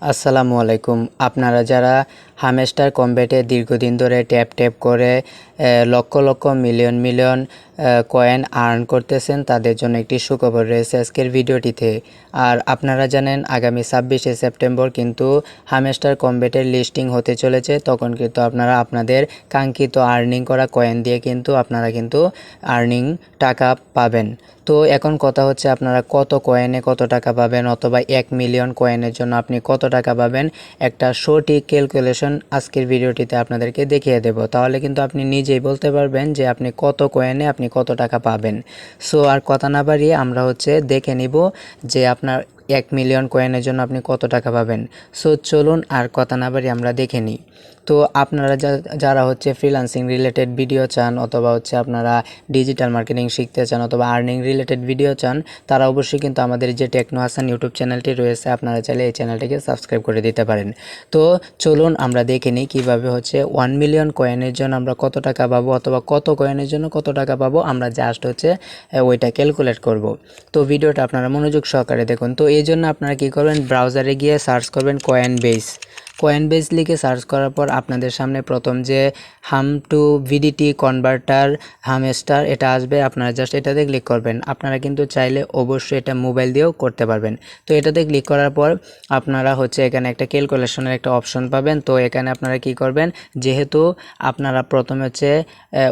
আসসালামু আলাইকুম। আপনারা যারা হামেস্টার কম্বেটে দীর্ঘদিন ধরে ট্যাপ ট্যাপ করে lakh lakh million million coin earn করতেছেন। তাদের জন্য একটি সুখবর রয়েছে আজকের ভিডিওটিতে। আর আপনারা জানেন, আগামী ছাব্বিশে সেপ্টেম্বর কিন্তু হামেস্টার কম্বেটের লিস্টিং হতে চলেছে। তখন কিন্তু আপনারা আপনাদের কাঙ্ক্ষিত আর্নিং করা কয়েন দিয়ে কিন্তু আপনারা কিন্তু আর্নিং টাকা পাবেন। তো এখন কথা হচ্ছে, আপনারা কত কয়েনে কত টাকা পাবেন? অথবা এক মিলিয়ন কয়েনের জন্য আপনি কত টাকা পাবেন? একটা সঠিক ক্যালকুলেশন আজকের ভিডিওটিতে আপনাদেরকে দেখিয়ে দেব। তাহলে কিন্তু আপনি নিজেই বলতে পারবেন যে আপনি কত কয়েনে আপনি কত টাকা পাবেন। সো আর কথা না বাড়িয়ে আমরা হচ্ছে দেখে নিব যে আপনার এক মিলিয়ন কয়েনের জন্য আপনি কত টাকা পাবেন? সো চলুন আর কথা না বাড়ি আমরা দেখে নিই। তো আপনারা যারা হচ্ছে ফ্রিল্যান্সিং রিলেটেড ভিডিও চান অথবা হচ্ছে আপনারা ডিজিটাল মার্কেটিং শিখতে চান অথবা আর্নিং রিলেটেড ভিডিও চান, তারা অবশ্যই কিন্তু আমাদের যে টেকনো হাসান ইউটিউব চ্যানেলটি রয়েছে, আপনারা চাইলে এই চ্যানেলটিকে সাবস্ক্রাইব করে দিতে পারেন। তো চলুন আমরা দেখে নিই কীভাবে হচ্ছে ওয়ান মিলিয়ন কয়েনের জন্য আমরা কত টাকা পাবো অথবা কত কয়েনের জন্য কত টাকা পাবো, আমরা জাস্ট হচ্ছে ওইটা ক্যালকুলেট করব। তো ভিডিওটা আপনারা মনোযোগ সহকারে দেখুন। তো এই জন্য আপনারা কী করবেন? ব্রাউজারে গিয়ে সার্চ করবেন কয়েন বেস কয়েন বেস লিখে সার্চ করার পর আপনাদের সামনে প্রথম যে হাম টু ভিডিটি কনভার্টার হামস্টার এটা আসবে। আপনারা জাস্ট এটাতে ক্লিক করবেন। আপনারা কিন্তু চাইলে অবশ্যই এটা মোবাইল দিয়েও করতে পারবেন। তো এটাতে ক্লিক করার পর আপনারা হচ্ছে এখানে একটা ক্যালকুলেশনের একটা অপশন পাবেন। তো এখানে আপনারা কি করবেন? যেহেতু আপনারা প্রথমে হচ্ছে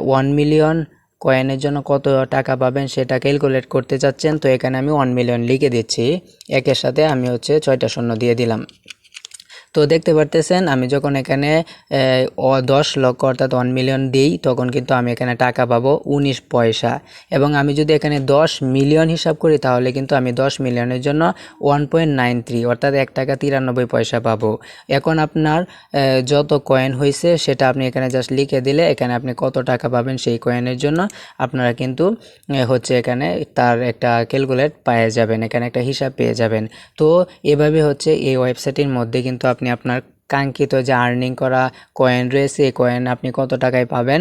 ওয়ান মিলিয়ন কয়েনের জন্য কত টাকা পাবেন সেটা ক্যালকুলেট করতে চাচ্ছেন, তো এখানে আমি ওয়ান মিলিয়ন লিখে দিচ্ছি। একের সাথে আমি হচ্ছে ছয়টা শূন্য দিয়ে দিলাম। তো দেখতে পারতেছেন, আমি যখন এখানে দশ লক্ষ অর্থাৎ ওয়ান মিলিয়ন দিই, তখন কিন্তু আমি এখানে টাকা পাবো উনিশ পয়সা। এবং আমি যদি এখানে দশ মিলিয়ন হিসাব করি, তাহলে কিন্তু আমি দশ মিলিয়নের জন্য ওয়ান পয়েন্ট নাইন থ্রি অর্থাৎ এক টাকা তিরানব্বই পয়সা পাবো। এখন আপনার যত কয়েন হয়েছে সেটা আপনি এখানে জাস্ট লিখে দিলে, এখানে আপনি কত টাকা পাবেন সেই কয়েনের জন্য আপনারা কিন্তু হচ্ছে এখানে তার একটা ক্যালকুলেট পেয়ে যাবেন, এখানে একটা হিসাব পেয়ে যাবেন। তো এভাবে হচ্ছে এই ওয়েবসাইটের মধ্যে কিন্তু আপনি আপনার কাঙ্ক্ষিত যে আর্নিং করা কয়েন রয়েছে, এই কয়েন আপনি কত টাকায় পাবেন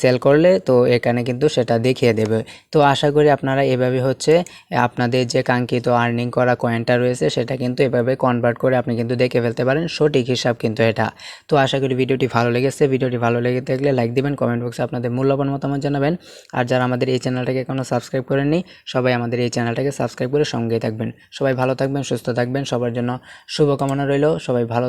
সেল করলে তো এখানে কিন্তু সেটা দেখিয়ে দেবে। তো আশা করি আপনারা এভাবে হচ্ছে, আপনাদের যে কাঙ্ক্ষিত আর্নিং করা কয়েনটা রয়েছে, সেটা কিন্তু এভাবে কনভার্ট করে আপনি কিন্তু দেখে ফেলতে পারেন, সঠিক হিসাব কিন্তু এটা। তো আশা করি ভিডিওটি ভালো লেগেছে, ভিডিওটি ভালো লেগে থাকলে লাইক দিবেন কমেন্ট বক্সে আপনাদের মূল্যবান মতামত জানাবেন। আর যারা আমাদের এই চ্যানেলটাকে এখনও সাবস্ক্রাইব করেননি, সবাই আমাদের এই চ্যানেলটাকে সাবস্ক্রাইব করে সঙ্গেই থাকবেন। সবাই ভালো থাকবেন, সুস্থ থাকবেন, সবার জন্য শুভকামনা রইল, সবাই ভালো